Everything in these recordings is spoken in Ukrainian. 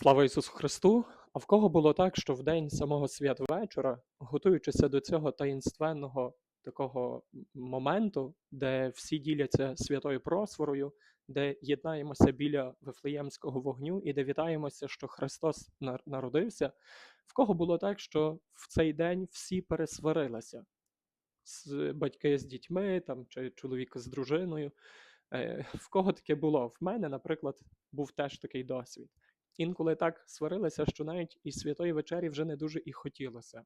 Слава Ісусу Христу! А в кого було так, що в день самого святвечора, готуючися до цього таїнственного такого моменту, де всі діляться святою просворою, де єднаємося біля Вифлеємського вогню і де вітаємося, що Христос народився, в кого було так, що в цей день всі пересварилися, батьки з дітьми, там, чи чоловік з дружиною. Е, В кого таке було? В мене, наприклад, був теж такий досвід. Інколи так сварилися, що навіть і святої вечері вже не дуже і хотілося.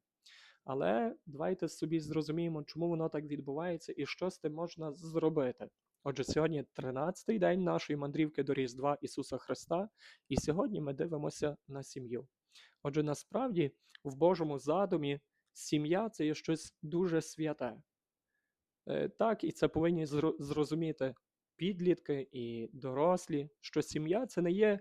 Але давайте собі зрозуміємо, чому воно так відбувається і що з тим можна зробити. Отже, сьогодні 13-й день нашої мандрівки до Різдва Ісуса Христа, і сьогодні ми дивимося на сім'ю. Отже, насправді в Божому задумі сім'я це є щось дуже святе. Е, Так, і це повинні зрозуміти підлітки і дорослі, що сім'я це не є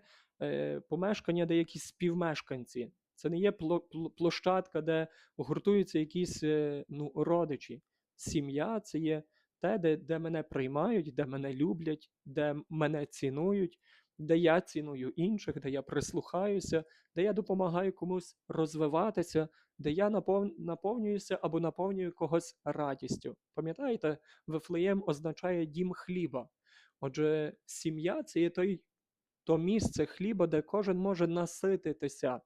помешкання, де якісь співмешканці, це не є пло- пло- площадка, де гуртуються якісь е, ну, родичі. Сім'я це є те, де, де мене приймають, де мене люблять, де мене цінують, де я ціную інших, де я прислухаюся, де я допомагаю комусь розвиватися, де я напов... наповнююся або наповнюю когось радістю. Пам'ятаєте, Вифлеєм означає дім хліба. Отже, сім'я це є той, то місце хліба, де кожен може насититися.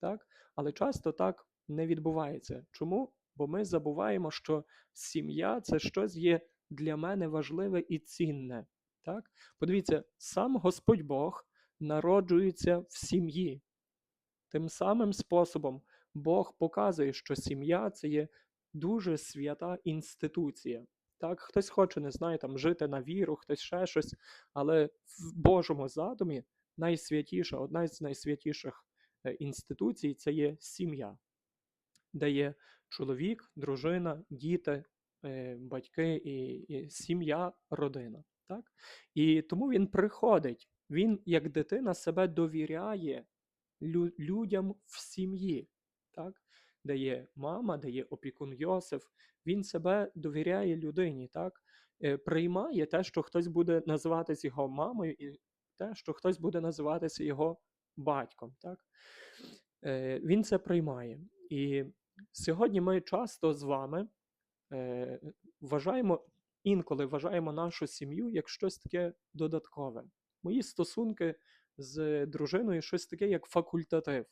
Так? Але часто так не відбувається. Чому? Бо ми забуваємо, що сім'я це щось є для мене важливе і цінне. Так? Подивіться, сам Господь Бог народжується в сім'ї. Тим самим способом Бог показує, що сім'я це є дуже свята інституція. Так, хтось хоче, не знаю, там жити на віру, хтось ще щось, але в Божому задумі найсвятіша, одна з найсвятіших е, інституцій це є сім'я, де є чоловік, дружина, діти, е, батьки і, і сім'я, родина. Так? І тому він приходить, він, як дитина, себе довіряє лю- людям в сім'ї, так? Де є мама, де є опікун Йосиф, він себе довіряє людині, так? Е, приймає те, що хтось буде називатися його мамою, і те, що хтось буде називатися його батьком. Так? Е, він це приймає. І сьогодні ми часто з вами е, вважаємо, інколи вважаємо нашу сім'ю як щось таке додаткове. Мої стосунки з дружиною щось таке, як факультатив.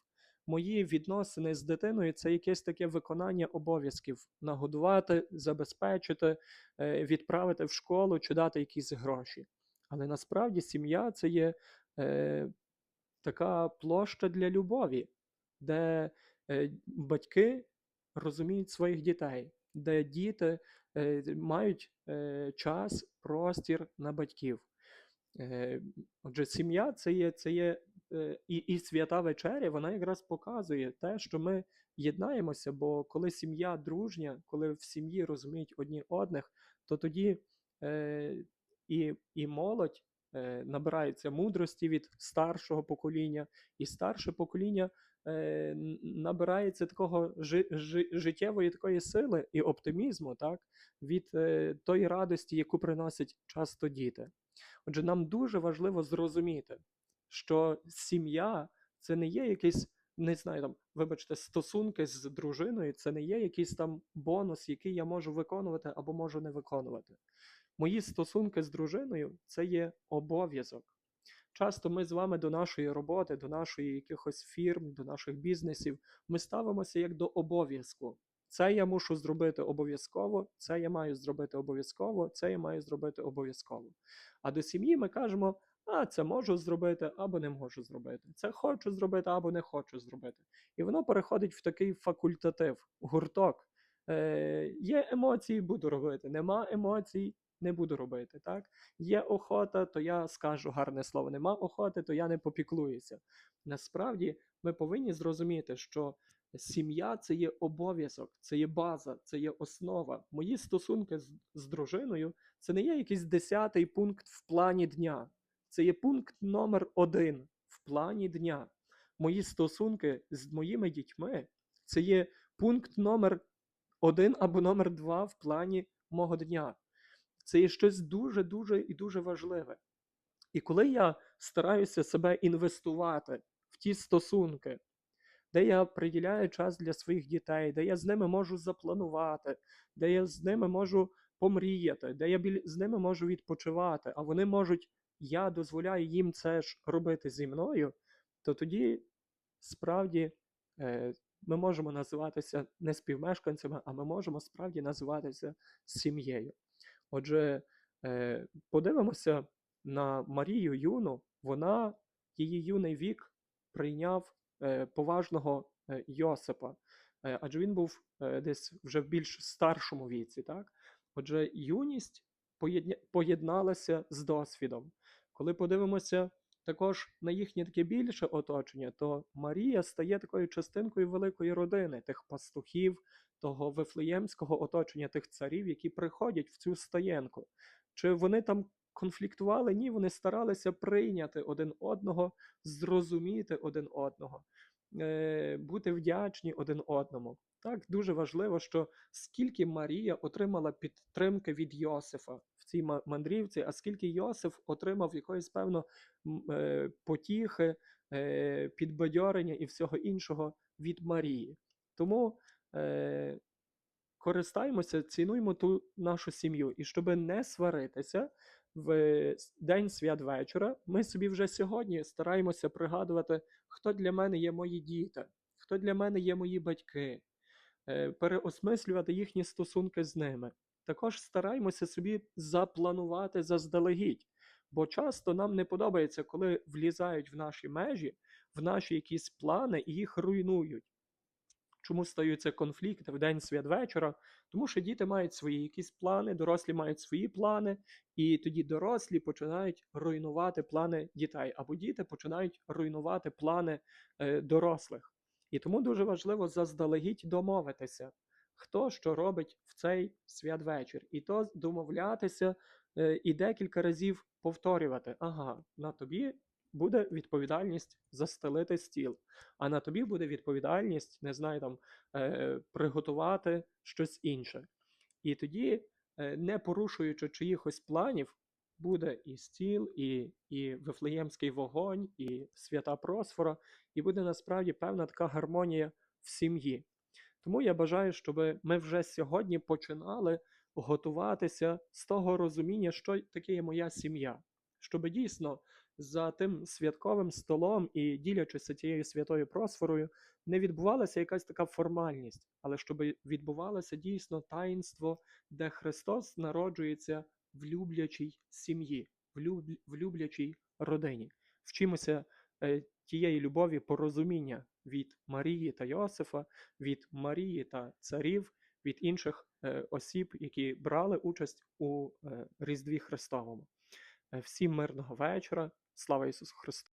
Мої відносини з дитиною це якесь таке виконання обов'язків: нагодувати, забезпечити, е, відправити в школу чи дати якісь гроші. Але насправді сім'я це є е, така площа для любові, де е, батьки розуміють своїх дітей, де діти е, мають е, час, простір на батьків. Е, Отже, сім'я це є, це є і, і свята вечеря, вона якраз показує те, що ми єднаємося, бо коли сім'я дружня, коли в сім'ї розуміють одні одних, то тоді е, і, і молодь е, набирається мудрості від старшого покоління, і старше покоління е, набирається такого жи, жи, життєвої такої сили і оптимізму, так, від е, тої радості, яку приносять часто діти. Отже, нам дуже важливо зрозуміти, що сім'я це не є якийсь, не знаю, там, вибачте, стосунки з дружиною, це не є якийсь там бонус, який я можу виконувати або можу не виконувати. Мої стосунки з дружиною це є обов'язок. Часто ми з вами до нашої роботи, до нашої якихось фірм, до наших бізнесів, ми ставимося як до обов'язку. Це я мушу зробити обов'язково, це я маю зробити обов'язково, це я маю зробити обов'язково. А до сім'ї ми кажемо, а це можу зробити або не можу зробити. Це хочу зробити або не хочу зробити. І воно переходить в такий факультатив, гурток. Е, є емоції, буду робити. Нема емоцій, не буду робити. Так? Є охота, то я скажу гарне слово. Нема охоти, то я не попіклуюся. Насправді ми повинні зрозуміти, що сім'я це є обов'язок, це є база, це є основа. Мої стосунки з, з дружиною це не є якийсь десятий пункт в плані дня. Це є пункт номер один в плані дня. Мої стосунки з моїми дітьми це є пункт номер один або номер два в плані мого дня. Це є щось дуже-дуже і дуже важливе. І коли я стараюся себе інвестувати в ті стосунки, де я приділяю час для своїх дітей, де я з ними можу запланувати, де я з ними можу помріяти, де я біль- з ними можу відпочивати, а вони можуть, я дозволяю їм це ж робити зі мною, то тоді справді е, ми можемо називатися не співмешканцями, а ми можемо справді називатися сім'єю. Отже, е, подивимося на Марію Юну. Вона, її юний вік прийняв е, поважного е, Йосипа, е, адже він був е, десь вже в більш старшому віці. Так? Отже, юність поєдналася з досвідом. Коли подивимося також на їхнє таке більше оточення, то Марія стає такою частинкою великої родини, тих пастухів, того вифлеємського оточення, тих царів, які приходять в цю стаєнку. Чи вони там конфліктували? Ні, вони старалися прийняти один одного, зрозуміти один одного, бути вдячні один одному. Так, дуже важливо, що скільки Марія отримала підтримки від Йосифа в цій мандрівці, а скільки Йосиф отримав якоїсь певно е, потіхи, е, підбадьорення і всього іншого від Марії. Тому е, користаємося, цінуємо ту нашу сім'ю. І щоб не сваритися в день святвечора, ми собі вже сьогодні стараємося пригадувати, хто для мене є мої діти, хто для мене є мої батьки, е, переосмислювати їхні стосунки з ними. Також стараємося собі запланувати заздалегідь, бо часто нам не подобається, коли влізають в наші межі, в наші якісь плани і їх руйнують. Чому стаються конфлікти в день святвечора? Тому що діти мають свої якісь плани, дорослі мають свої плани, і тоді дорослі починають руйнувати плани дітей, або діти починають руйнувати плани е, дорослих. І тому дуже важливо заздалегідь домовитися, хто що робить в цей святвечір, і то домовлятися е, і декілька разів повторювати: ага, на тобі буде відповідальність застелити стіл, а на тобі буде відповідальність, не знаю, там е, приготувати щось інше. І тоді, е, не порушуючи чиїхось планів, буде і стіл, і, і вифлеємський вогонь, і свята просфора, і буде насправді певна така гармонія в сім'ї. Тому я бажаю, щоб ми вже сьогодні починали готуватися з того розуміння, що таке є моя сім'я, щоб дійсно за тим святковим столом і ділячися тією святою просфорою, не відбувалася якась така формальність, але щоб відбувалося дійсно таїнство, де Христос народжується в люблячій сім'ї, в, люб... в люблячій родині. Вчимося е, тієї любові порозуміння від Марії та Йосифа, від Марії та царів, від інших е, осіб, які брали участь у е, Різдві Христовому. Е, Всім мирного вечора. Слава Ісусу Христу!